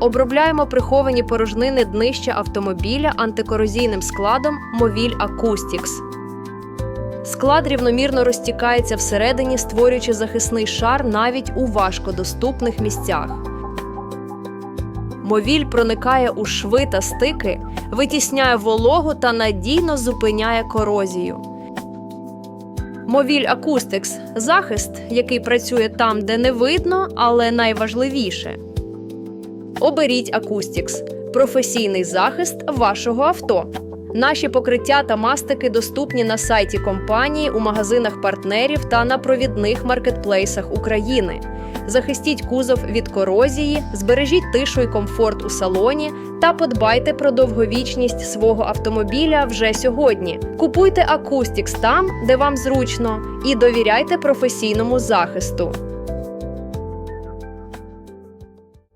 Обробляємо приховані порожнини днища автомобіля антикорозійним складом Movil Acoustics. Склад рівномірно розтікається всередині, створюючи захисний шар навіть у важкодоступних місцях. Мовіль проникає у шви та стики, витісняє вологу та надійно зупиняє корозію. Мовіль Acoustics – захист, який працює там, де не видно, але найважливіше. Оберіть Acoustics – професійний захист вашого авто. Наші покриття та мастики доступні на сайті компанії, у магазинах партнерів та на провідних маркетплейсах України. Захистіть кузов від корозії, збережіть тишу і комфорт у салоні та подбайте про довговічність свого автомобіля вже сьогодні. Купуйте Acoustics там, де вам зручно, і довіряйте професійному захисту.